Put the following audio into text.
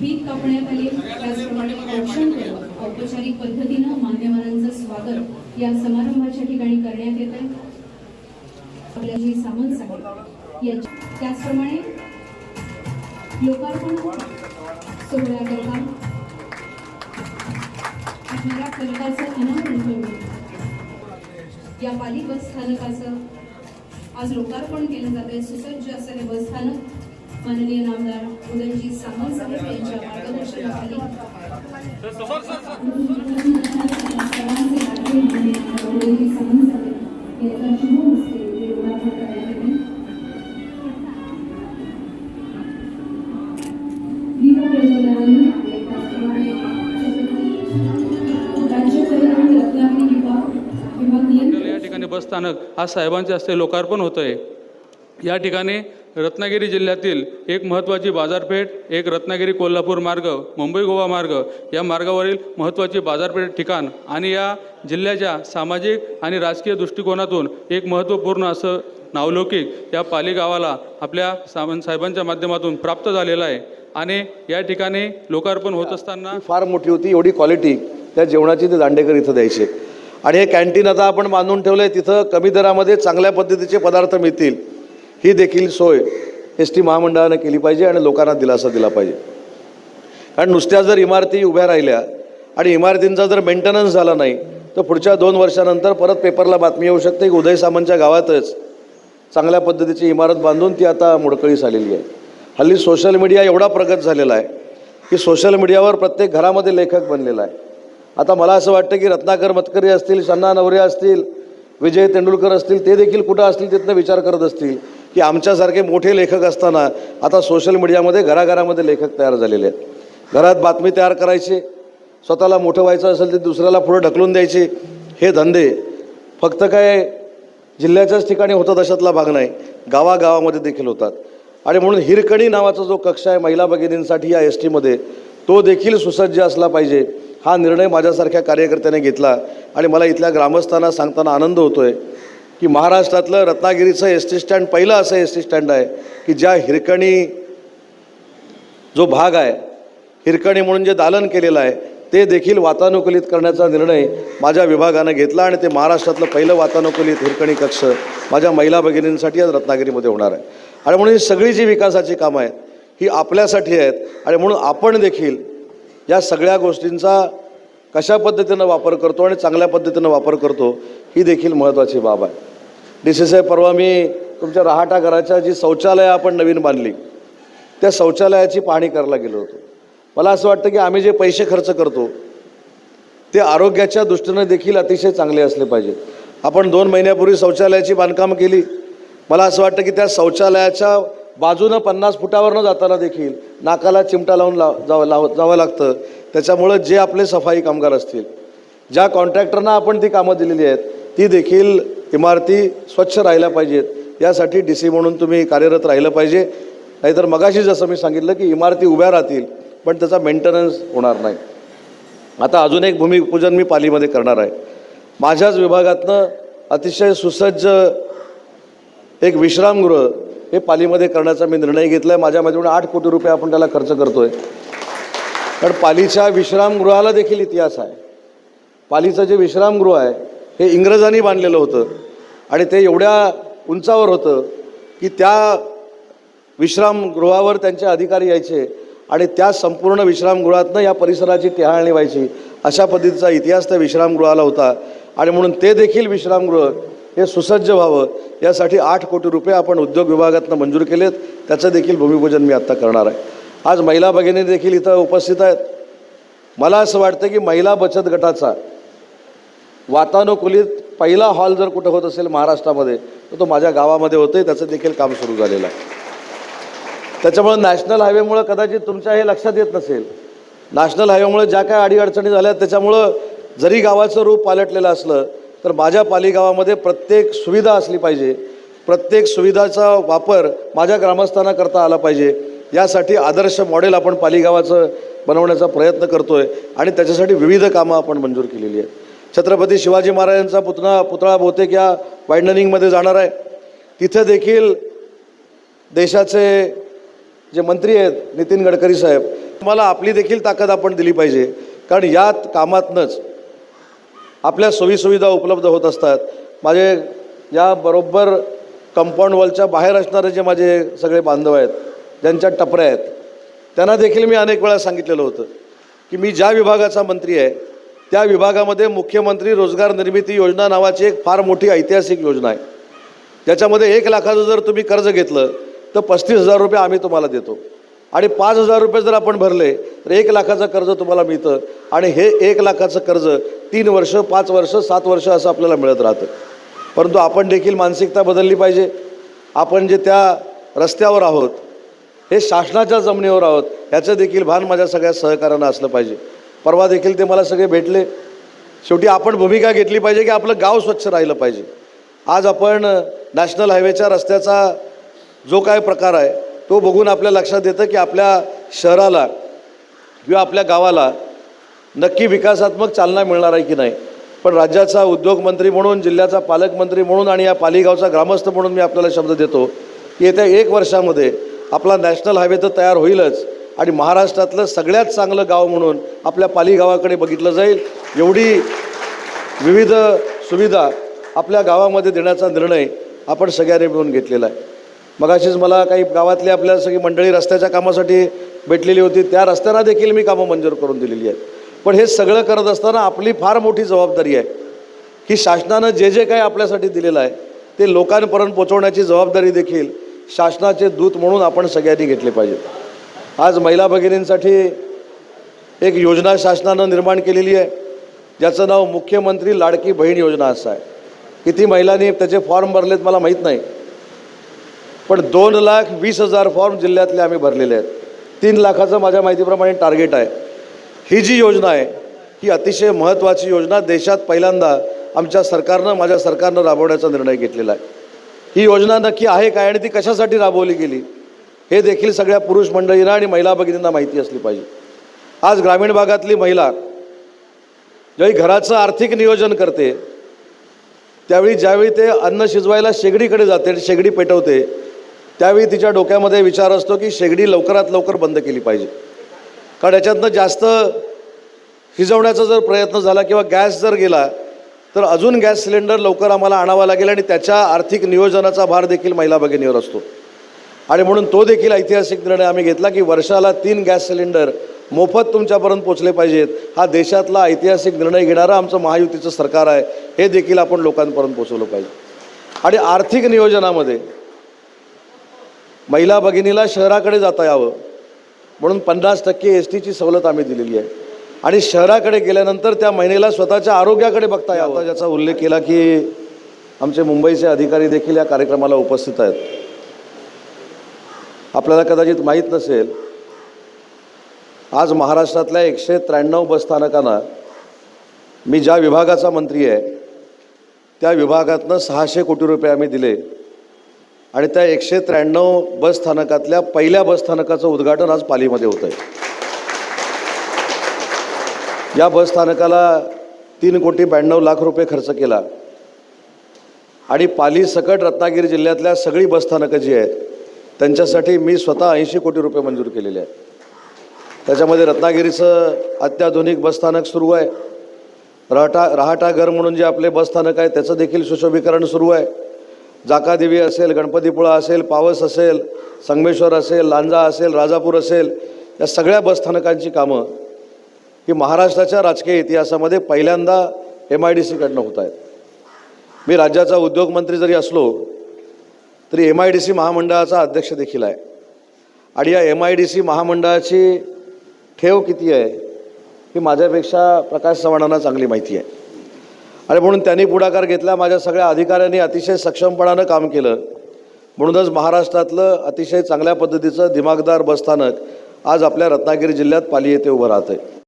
फीत कापण्यात आले त्याचप्रमाणे औक्षण औपचारिक पद्धतीनं मान्यवरांचं स्वागत या समारंभाच्या ठिकाणी करण्यात येत आहे. आपल्या जी सामंत साहेब यांच्या त्याचप्रमाणे लोकार्पण सोहळ्याकरता असणाऱ्या फलकाचं अनावरण करून या पाली बस स्थानकाचं आज लोकार्पण केलं जात आहे. सुसज्ज असं हे बस स्थानक माननीय नामदार उदयजी सामंत साहेब यांच्या मार्गदर्शनाखाली उदयजी सामंत साहेब यांच्या शुभ हस्ते प्रज्वलनाने या ठिकाणी बसस्थानक हा साहेबांचे हस्ते लोकार्पण होतं आहे या ठिकाणी रत्नागिरी जिल्ह्यातील एक महत्त्वाची बाजारपेठ एक रत्नागिरी कोल्हापूर मार्ग मुंबई गोवा मार्ग या मार्गावरील महत्त्वाची बाजारपेठ ठिकाण आणि या जिल्ह्याच्या सामाजिक आणि राजकीय दृष्टिकोनातून एक महत्त्वपूर्ण असं नावलौकिक या पाली गावाला आपल्या सामंत साहेबांच्या माध्यमातून प्राप्त झालेलं आहे. आणि या ठिकाणी लोकार्पण होत असताना फार मोठी होती एवढी क्वालिटी त्या जेवणाची ते दांडेकर इथं द्यायचे. आणि हे कॅन्टीन आता आपण बांधून ठेवलं आहे तिथं कमी दरामध्ये चांगल्या पद्धतीचे पदार्थ मिळतील. ही देखील सोय एस टी महामंडळानं केली पाहिजे आणि लोकांना दिलासा दिला पाहिजे. कारण नुसत्या जर इमारती उभ्या राहिल्या आणि इमारतींचा जर मेंटेनन्स झाला नाही तर पुढच्या दोन वर्षानंतर परत पेपरला बातमी येऊ शकते की उदय सामंतच्या गावातच चांगल्या पद्धतीची इमारत बांधून ती आता मोडकळीस आलेली आहे. हल्ली सोशल मीडिया एवढा प्रगत झालेला आहे की सोशल मीडियावर प्रत्येक घरामध्ये लेखक बनलेला आहे. आता मला असं वाटतं की रत्नाकर मतकरी असतील शन्ना नवरे असतील विजय तेंडुलकर असतील ते देखील कुठं असतील तिथनं विचार करत असतील. की आमच्यासारखे मोठे लेखक असताना आता सोशल मीडियामध्ये घराघरामध्ये लेखक तयार झालेले आहेत. घरात बातमी तयार करायची स्वतःला मोठं व्हायचं असेल तर दुसऱ्याला पुढं ढकलून द्यायची हे धंदे. फक्त काय जिल्ह्याच्याच ठिकाणी होतात अशातला भाग नाही गावागावामध्ये देखील होतात. आणि म्हणून हिरकणी नावाचा जो कक्ष आहे महिला भगिनींसाठी या एस टीमध्ये तो देखील सुसज्ज असला पाहिजे. हा निर्णय माझ्यासारख्या कार्यकर्त्याने घेतला आणि मला इथल्या ग्रामस्थांना सांगताना आनंद होतो आहे की महाराष्ट्रातलं रत्नागिरीचं एस टी स्टँड पहिलं असं एस टी स्टँड आहे की ज्या हिरकणी जो भाग आहे हिरकणी म्हणून जे दालन केलेलं आहे ते देखील वातानुकूलित करण्याचा निर्णय माझ्या विभागानं घेतला आणि ते महाराष्ट्रातलं पहिलं वातानुकूलित हिरकणी कक्ष माझ्या महिला भगिनींसाठी आज रत्नागिरीमध्ये होणार आहे. आणि म्हणून ही सगळी जी विकासाची कामं आहेत ही आपल्यासाठी आहेत आणि म्हणून आपण देखील या सगळ्या गोष्टींचा कशा पद्धतीनं वापर करतो आणि चांगल्या पद्धतीनं वापर करतो ही देखील महत्त्वाची बाब आहे. डी सी साहेब परवा मी तुमच्या रहाटा घराच्या जी शौचालयं आपण नवीन बांधली त्या शौचालयाची पाहणी करायला गेलो होतो. मला असं वाटतं की आम्ही जे पैसे खर्च करतो ते आरोग्याच्या दृष्टीनं देखील अतिशय चांगले असले पाहिजे. आपण दोन महिन्यापूर्वी शौचालयाची बांधकाम केली. मला असं वाटतं की त्या शौचालयाच्या बाजूनं पन्नास फुटावरनं जाताना देखील नाकाला चिमटा लावून लाव जावं लाव जावं लागतं. त्याच्यामुळं जे आपले सफाई कामगार असतील ज्या कॉन्ट्रॅक्टरना आपण ती कामं दिलेली आहेत ती देखील इमारती स्वच्छ राहिल्या पाहिजेत. यासाठी डी सी म्हणून तुम्ही कार्यरत राहिलं पाहिजे. नाहीतर मगाशी जसं मी सांगितलं की इमारती उभ्या राहतील पण त्याचा मेंटेनन्स होणार नाही. आता अजून एक भूमिपूजन मी पालीमध्ये करणार आहे. माझ्याच विभागातनं अतिशय सुसज्ज एक विश्रामगृह हे पालीमध्ये करण्याचा मी निर्णय घेतला आहे माझ्या माझ्याकडून आठ कोटी रुपये आपण त्याला खर्च करतो आहे कारण पालीच्या विश्रामगृहाला देखील इतिहास आहे. पालीचं जे विश्रामगृह आहे हे इंग्रजांनी बांधलेलं होतं. आणि ते एवढ्या उंचावर होतं की त्या विश्रामगृहावर त्यांचे अधिकारी यायचे आणि त्या संपूर्ण विश्रामगृहातनं या परिसराची टेहाळणी व्हायची अशा पद्धतीचा इतिहास त्या विश्रामगृहाला होता. आणि म्हणून ते देखील विश्रामगृह हे सुसज्ज व्हावं यासाठी आठ कोटी रुपये आपण उद्योग विभागातनं मंजूर केलेत त्याचं देखील भूमिपूजन मी आत्ता करणार आहे. आज महिला भगिनी देखील इथं उपस्थित आहेत. मला असं वाटतं की महिला बचत गटाचा वातानुकूलित पहिला हॉल जर कुठं होत असेल महाराष्ट्रामध्ये तर तो माझ्या गावामध्ये होतं त्याचं देखील काम सुरू झालेलं आहे. त्याच्यामुळं नॅशनल हायवेमुळं कदाचित तुमच्या हे लक्षात येत नसेल. नॅशनल हायवेमुळे ज्या काय अडीअडचणी झाल्या त्याच्यामुळं जरी गावाचं रूप पालटलेलं असलं तर माझ्या पालिगावामध्ये प्रत्येक सुविधा असली पाहिजे. प्रत्येक सुविधाचा वापर माझ्या ग्रामस्थांना करता आला पाहिजे. यासाठी आदर्श मॉडेल आपण पालिगावाचं बनवण्याचा प्रयत्न करतो आहे आणि त्याच्यासाठी विविध कामं आपण मंजूर केलेली आहेत. छत्रपती शिवाजी महाराजांचा पुतळा पुतळा बहुतेक या वाईंडनिंगमध्ये जाणार आहे. तिथं देखील देशाचे जे मंत्री आहेत नितीन गडकरी साहेब मला आपली देखील ताकद आपण दिली पाहिजे. कारण या कामातनंच आपल्या सोयीसुविधा उपलब्ध होत असतात. माझे या बरोबर कंपाऊंड वॉलच्या बाहेर असणारे जे माझे सगळे बांधव आहेत ज्यांच्या टपऱ्या आहेत त्यांना देखील मी अनेक वेळा सांगितलेलं होतं की मी ज्या विभागाचा मंत्री आहे त्या विभागामध्ये मुख्यमंत्री रोजगार निर्मिती योजना नावाची एक फार मोठी ऐतिहासिक योजना आहे. त्याच्यामध्ये एक लाखाचं जर तुम्ही कर्ज घेतलं तर पस्तीस हजार रुपये आम्ही तुम्हाला देतो. आणि पाच हजार रुपये जर आपण भरले तर एक लाखाचं कर्ज तुम्हाला मिळतं. आणि हे एक लाखाचं कर्ज तीन वर्ष पाच वर्ष सात वर्ष असं आपल्याला मिळत राहतं. परंतु आपण देखील मानसिकता बदलली पाहिजे. आपण जे त्या रस्त्यावर आहोत हे शासनाच्या जमिनीवर आहोत ह्याचं देखील भान माझ्या सगळ्या सहकाऱ्यांना असलं पाहिजे. परवा देखील ते मला सगळे भेटले. शेवटी आपण भूमिका घेतली पाहिजे की आपलं गाव स्वच्छ राहिलं पाहिजे. आज आपण नॅशनल हायवेच्या रस्त्याचा जो काय प्रकार आहे तो बघून आपल्या लक्षात येतं की आपल्या शहराला किंवा आपल्या गावाला नक्की विकासात्मक चालना मिळणार आहे की नाही. पण राज्याचा उद्योगमंत्री म्हणून जिल्ह्याचा पालकमंत्री म्हणून आणि या पालिगावचा ग्रामस्थ म्हणून मी आपल्याला शब्द देतो की येत्या एक वर्षामध्ये आपला नॅशनल हायवे तर तयार होईलच. आणि महाराष्ट्रातलं सगळ्यात चांगलं गाव म्हणून आपल्या पालिगावाकडे बघितलं जाईल. एवढी विविध सुविधा आपल्या गावामध्ये देण्याचा निर्णय आपण सगळ्यांनी मिळून घेतलेला आहे. मग अशीच मला काही गावातली आपल्या सगळी मंडळी रस्त्याच्या कामासाठी भेटलेली होती. त्या रस्त्यांना देखील मी कामं मंजूर करून दिलेली आहेत. पण हे सगळं करत असताना आपली फार मोठी जबाबदारी आहे की शासनानं जे जे काही आपल्यासाठी दिलेलं आहे ते लोकांपर्यंत पोचवण्याची जबाबदारी देखील शासनाचे दूत म्हणून आपण सगळ्यांनी घेतले पाहिजेत आज महिला भगिनींसाठी एक योजना शासनानं निर्माण केलेली आहे. ज्याचं नाव मुख्यमंत्री लाडकी बहीण योजना असं आहे. किती महिलांनी त्याचे फॉर्म भरलेत मला माहीत नाही. पण दोन लाख वीस हजार फॉर्म जिल्ह्यातले आम्ही भरलेले आहेत. तीन लाखाचं माझ्या माहितीप्रमाणे टार्गेट आहे. ही जी योजना आहे ही अतिशय महत्त्वाची योजना देशात पहिल्यांदा आमच्या सरकारनं माझ्या सरकारनं राबवण्याचा निर्णय घेतलेला आहे. ही योजना नक्की आहे काय आणि ती कशासाठी राबवली गेली? हे देखील सगळ्या पुरुष मंडळींना आणि महिला भगिनींना माहिती असली पाहिजे. आज ग्रामीण भागातली महिला ज्यावेळी घराचं आर्थिक नियोजन करते त्यावेळी ज्यावेळी ते अन्न शिजवायला शेगडीकडे जाते आणि शेगडी पेटवते त्यावेळी तिच्या डोक्यामध्ये विचार असतो की शेगडी लवकरात लवकर बंद केली पाहिजे. कारण याच्यातनं जास्त शिजवण्याचा जर प्रयत्न झाला किंवा गॅस जर गेला तर अजून गॅस सिलेंडर लवकर आम्हाला आणावा लागेल आणि त्याच्या आर्थिक नियोजनाचा भार देखील महिला भगिनीवर असतो. आणि म्हणून तो देखील ऐतिहासिक निर्णय आम्ही घेतला की वर्षाला तीन गॅस सिलेंडर मोफत तुमच्यापर्यंत पोचले पाहिजेत. हा देशातला ऐतिहासिक निर्णय घेणारं आमचं महायुतीचं सरकार आहे. हे देखील आपण लोकांपर्यंत पोचवलं पाहिजे. आणि आर्थिक नियोजनामध्ये महिला भगिनीला शहराकडे जाता यावं. म्हणून पन्नास टक्के एस टीची सवलत आम्ही दिलेली आहे. आणि शहराकडे गेल्यानंतर त्या महिलेला स्वतःच्या आरोग्याकडे बघता यावं. ज्याचा उल्लेख केला की आमचे मुंबईचे अधिकारी देखील या कार्यक्रमाला उपस्थित आहेत. आपल्याला कदाचित माहीत नसेल आज महाराष्ट्रातल्या एकशे त्र्याण्णव बसस्थानकांना मी ज्या विभागाचा मंत्री आहे त्या विभागातनं सहाशे कोटी रुपये आम्ही दिले. आणि त्या एकशे त्र्याण्णव बसस्थानकातल्या पहिल्या बसस्थानकाचं उद्घाटन आज पालीमध्ये होतं आहे या बसस्थानकाला तीन कोटी ब्याण्णव लाख रुपये खर्च केला. आणि पाली सकट रत्नागिरी जिल्ह्यातल्या सगळी बसस्थानकं जी आहेत त्यांच्यासाठी मी स्वतः ऐंशी कोटी रुपये मंजूर केलेले आहेत. त्याच्यामध्ये रत्नागिरीचं अत्याधुनिक बसस्थानक सुरू आहे. राहटा राहटाघर म्हणून जे आपले बसस्थानक आहे त्याचं देखील सुशोभीकरण सुरू आहे. जाकादेवी असेल गणपतीपुळा असेल पावस असेल संगमेश्वर असेल लांजा असेल राजापूर असेल या सगळ्या बसस्थानकांची कामं ही महाराष्ट्राच्या राजकीय इतिहासामध्ये पहिल्यांदा एम आय डी सीकडनं होत आहेत. मी राज्याचा उद्योगमंत्री जरी असलो तरी एम आय डी सी महामंडळाचा अध्यक्ष देखील आहे. आणि या एम आय डी सी महामंडळाची ठेव किती आहे ही माझ्यापेक्षा प्रकाश चव्हाणांना चांगली माहिती आहे. आणि म्हणून त्यांनी पुढाकार घेतला माझ्या सगळ्या अधिकाऱ्यांनी अतिशय सक्षमपणानं काम केलं. म्हणूनच महाराष्ट्रातलं अतिशय चांगल्या पद्धतीचं दिमागदार बसस्थानक आज आपल्या रत्नागिरी जिल्ह्यात पाली येथे उभं राहतं आहे